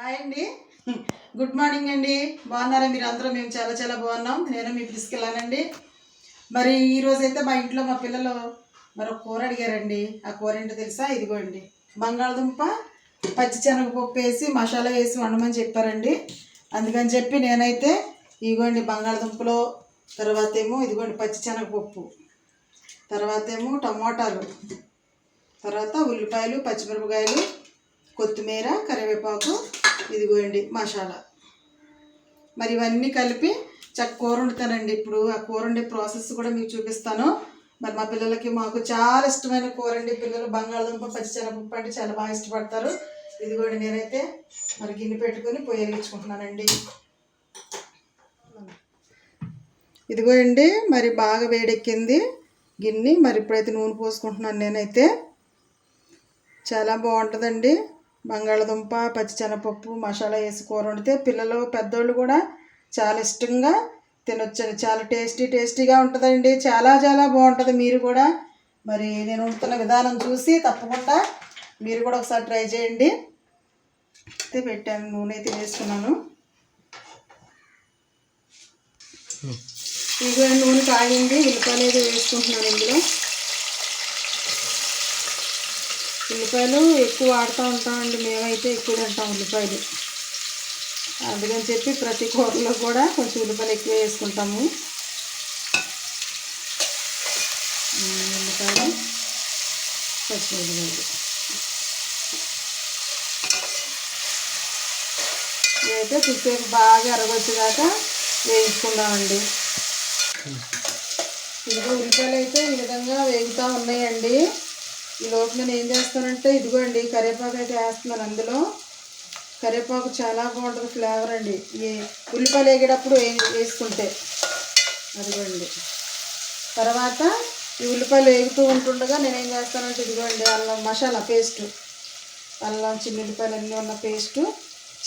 Hi అండి. Good morning అండి. బాగున్నారా మీరు అందరూ? మేము చాలా చాలా బాగున్నాం. నేను మీ తీసుకెళ్ళానండి మరి ఈరోజు అయితే మా ఇంట్లో మా పిల్లలు మరి ఒక కూర అడిగారండి. ఆ కూర ఏంటో తెలుసా? ఇదిగోండి. బంగాళదుంప పచ్చిశనగపప్పు వేసి మసాలా వేసి వండమని చెప్పారండి. అందుకని చెప్పి నేనైతే ఇదిగోండి బంగాళదుంపలో తర్వాత ఏమో ఇదిగోండి పచ్చిశనగపప్పు తర్వాత ఏమో టమోటాలు తర్వాత ఉల్లిపాయలు పచ్చిమిరపకాయలు కొత్తిమీర కరివేపాకు ఇదిగోండి మసాలా. మరి ఇవన్నీ కలిపి చక్క కూర వండుతానండి. ఇప్పుడు ఆ కూర వండే ప్రాసెస్ కూడా మీకు చూపిస్తాను. మరి మా పిల్లలకి మాకు చాలా ఇష్టమైన కూర అండి. పిల్లలు బంగాళదుంప పచ్చిశనగపప్పు అంటే చాలా బాగా ఇష్టపడతారు. ఇదిగోండి నేనైతే మరి గిన్నె పెట్టుకొని పొయ్యి వెలిగించుకుంటున్నానండి. ఇదిగో అండి మరి బాగా వేడెక్కింది గిన్నె. మరి ఇప్పుడైతే నూనె పోసుకుంటున్నాను నేనైతే. చాలా బాగుంటుందండి. బంగాళదుంప పచ్చిశనగపప్పు మసాలా వేసి కూర వండితే పిల్లలు పెద్దోళ్ళు కూడా చాలా ఇష్టంగా తినొచ్చండి. చాలా టేస్టీ టేస్టీగా ఉంటుందండి. చాలా చాలా బాగుంటుంది. మీరు కూడా మరి నేను వండుతున్న విధానం చూసి తప్పకుండా మీరు కూడా ఒకసారి ట్రై చేయండి. అయితే పెట్టాను నూనె అయితే వేసుకున్నాను. ఇదిగో నూనె కాగింది. ఉల్లిపాయలు అయితే వేసుకుంటున్నాను ఇందులో. ఉల్లిపాయలు ఎక్కువ వాడుతూ ఉంటామండి. మేమైతే ఎక్కువ తింటాం ఉల్లిపాయలు. అందుకని చెప్పి ప్రతి కూరలో కూడా కొంచెం ఉల్లిపాయలు ఎక్కువ వేసుకుంటాము. ఉల్లిపాయలు పచ్చిమిరపకాయలు. ఇదైతే కొద్దిసేపు బాగా ఎరగొచ్చేదాకా వేయించుకుందామండి ఇదిగో ఉల్లిపాయలు అయితే ఈ విధంగా వేగుతూ ఉన్నాయండి. ఈ లోపు నేను ఏం చేస్తానంటే ఇదిగోండి కరివేపాకు అయితే వేస్తున్నాను అందులో. కరివేపాకు చాలా బాగుంటుంది ఫ్లేవర్ అండి. ఈ ఉల్లిపాయలు వేగేటప్పుడు వేసుకుంటే అదిగోండి. తర్వాత ఈ ఉల్లిపాయలు వేగుతూ ఉంటుండగా నేను ఏం చేస్తానంటే ఇదిగోండి అల్లం మసాలా పేస్ట్. అల్లం చిన్న ఉల్లిపాయలు అన్నీ ఉన్న పేస్టు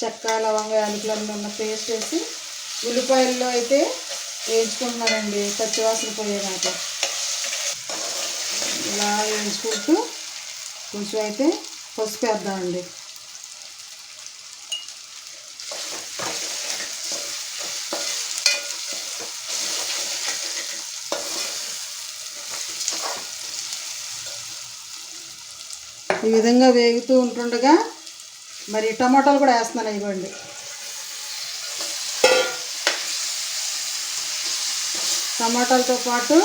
చెక్క లవంగ యాలకులు అన్నీ ఉన్న పేస్ట్ వేసి ఉల్లిపాయల్లో అయితే వేయించుకుంటున్నానండి. పచ్చివాసన పోయేదాకా. ఇలా వేయించుకుంటూ కొంచెం అయితే పసుపు వేద్దామండి. ఈ విధంగా వేగుతూ ఉంటుండగా మరి టమాటాలు కూడా వేస్తున్నాను ఇవ్వండి. టమాటాలతో పాటు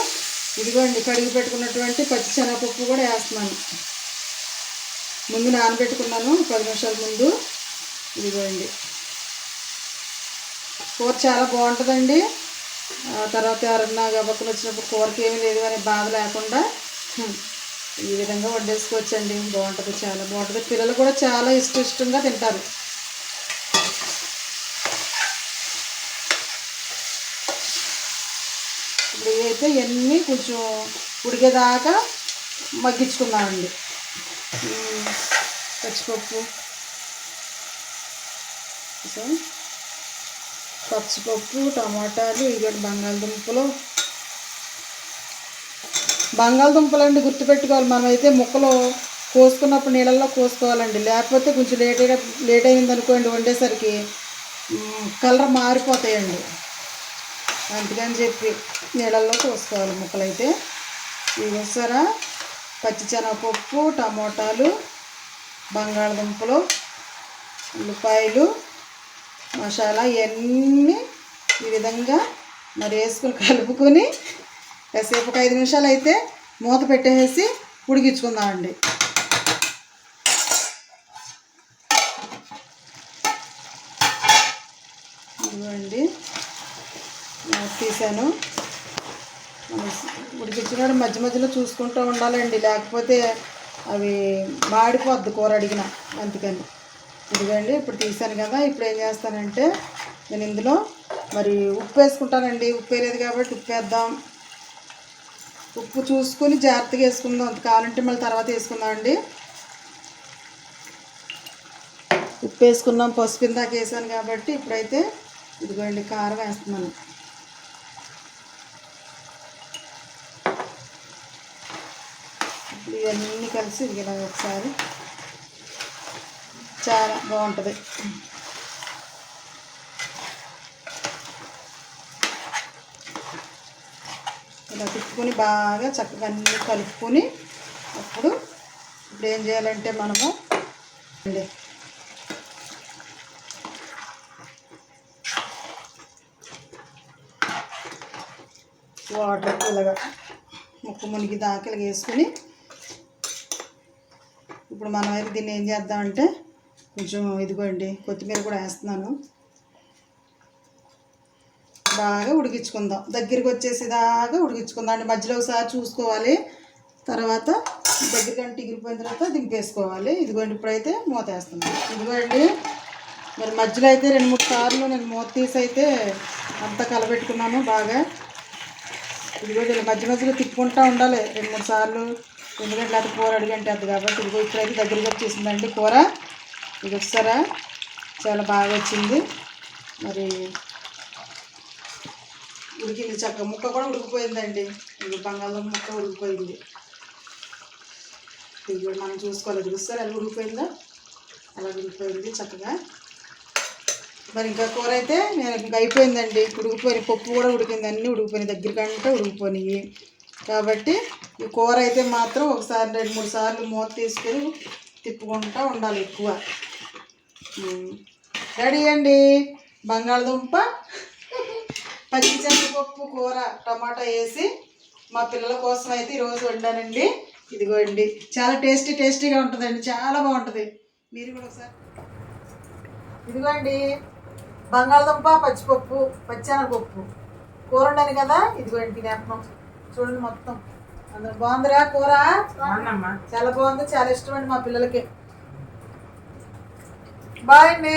ఇదిగోండి కడిగి పెట్టుకున్నటువంటి పచ్చి శనగపప్పు కూడా వేస్తున్నాను. ముందు నానబెట్టుకున్నాను పది నిమిషాల ముందు. ఇదిగోండి. కూర చాలా బాగుంటుందండి. తర్వాత ఎవరన్నా గబక్కలు వచ్చినప్పుడు కూరకి ఏమీ లేదు అనే బాధ లేకుండా ఈ విధంగా వడ్డేసుకోవచ్చండి. బాగుంటుంది చాలా బాగుంటుంది. పిల్లలు కూడా చాలా ఇష్ట ఇష్టంగా తింటారు. ఇప్పుడు అయితే ఇవన్నీ కొంచెం ఉడికేదాకా మగ్గించుకున్నామండి పచ్చిపప్పు. సో, పచ్చిపప్పు టమాటాలు ఇవి బంగాళదుంపలు. బంగాళదుంపలు అండి గుర్తుపెట్టుకోవాలి మనమైతే ముక్కలు కోసుకున్నప్పుడు నీళ్ళల్లో కోసుకోవాలండి. లేకపోతే కొంచెం లేట్ అయిన లేట్ అయింది అనుకోండి వండేసరికి కలర్ మారిపోతాయండి. అందుకని చెప్పి నీళ్ళల్లో కోసుకోవాలి ముక్కలైతే. ఇవి చూసారా? పచ్చిశనగపప్పు టమోటాలు బంగాళదుంపలు ఉల్లిపాయలు మసాలా ఇవన్నీ ఈ విధంగా మరి వేసుకుని కలుపుకొని కాసేపు ఒక ఐదు నిమిషాలు అయితే మూత పెట్టేసి ఉడికించుకుందామండి. ఇదిగోండి. తీసాను. మనం మధ్య మధ్యలో చూసుకుంటూ ఉండాలండి. లేకపోతే అవి మాడిపోద్ది కూర అడిగిన అందుకని. ఇదిగోండి ఇప్పుడు తీసాను కదా ఇప్పుడు ఏం చేస్తానంటే నేను ఇందులో మరి ఉప్పు వేసుకుంటానండి. ఉప్పు వేయలేదు కాబట్టి ఉప్పు వేద్దాం. ఉప్పు చూసుకొని జాగ్రత్తగా వేసుకుందాం. అంత కావాలంటే మళ్ళీ తర్వాత వేసుకుందాం అండి ఉప్పు వేసుకున్నాం పసుపు ఇందాక వేసాను కాబట్టి ఇప్పుడైతే ఇదిగోండి కారం వేస్తున్నాను. ఇవన్నీ కలిసి ఇలా ఒకసారి. చాలా బాగుంటుంది. ఇలా తిప్పుకొని బాగా చక్కగా అన్నీ కలుపుకొని అప్పుడు ఇప్పుడు ఏం చేయాలంటే మనము వాటర్ ఇలాగా ముక్కు మునిగి దాకలు వేసుకుని ఇప్పుడు మనం అయితే దీన్ని ఏం చేద్దామంటే కొంచెం ఇదిగోండి కొత్తిమీర కూడా వేస్తున్నాను. బాగా ఉడికించుకుందాం. దగ్గరికి వచ్చేసేదాకా ఉడికించుకుందాం. అంటే మధ్యలో ఒకసారి చూసుకోవాలి. తర్వాత దగ్గరికంటే ఎగిరిపోయిన తర్వాత దింపేసుకోవాలి. ఇదిగోండి ఇప్పుడైతే మూత వేస్తున్నాను. ఇదిగోండి మరి మధ్యలో అయితే రెండు మూడు సార్లు నేను మూత తీసి అయితే అంతా కలబెట్టుకున్నాను బాగా. ఇదిగోండి మధ్య మధ్యలో తిప్పుకుంటూ ఉండాలి. రెండు మూడు సార్లు ఎందుకంటే అది కూర అడిగంటే కాబట్టి ఇదిగో ఇప్పుడైతే దగ్గరికి వచ్చేసిందండి కూర. ఇది వచ్చారా చాలా బాగా వచ్చింది. మరి ఉడికింది చక్కగా ముక్క కూడా ఉడికిపోయిందండి. ఇది బంగాళదుంప ముక్క ఉడికిపోయింది. ఇది కూడా మనం చూసుకోవాలి ఇది చూస్తారు ఎలా ఉడికిపోయిందో అలా ఉడికిపోయింది చక్కగా. మరి ఇంకా కూర అయితే నేను ఇంకా అయిపోయిందండి. ఉడికిపోయిన పప్పు కూడా ఉడికింది. అన్నీ ఉడికిపోయినాయి. దగ్గరికంటే ఉడికిపోయినాయి. కాబట్టి ఈ కూర అయితే మాత్రం ఒకసారి రెండు మూడు సార్లు మూత తీసుకొని తిప్పుకుంటూ ఉండాలి ఎక్కువ. రెడీ అండి. బంగాళదుంప పచ్చిశనగపప్పు కూర టమాటా వేసి మా పిల్లల కోసం అయితే ఈరోజు వండానండి. ఇదిగోండి. చాలా టేస్టీ టేస్టీగా ఉంటుందండి. చాలా బాగుంటుంది. మీరు కూడా ఒకసారి ఇదిగోండి. బంగాళదుంప పచ్చిపప్పు పచ్చెనగపప్పు కూర ఉండని కదా? ఇదిగోండి తినేస్తున్నాం. చూడండి మొత్తం. అందరూ బాగుందిరా కూర? చాలా బాగుంది చాలా ఇష్టం అండి మా పిల్లలకి. బాయ్ అండి.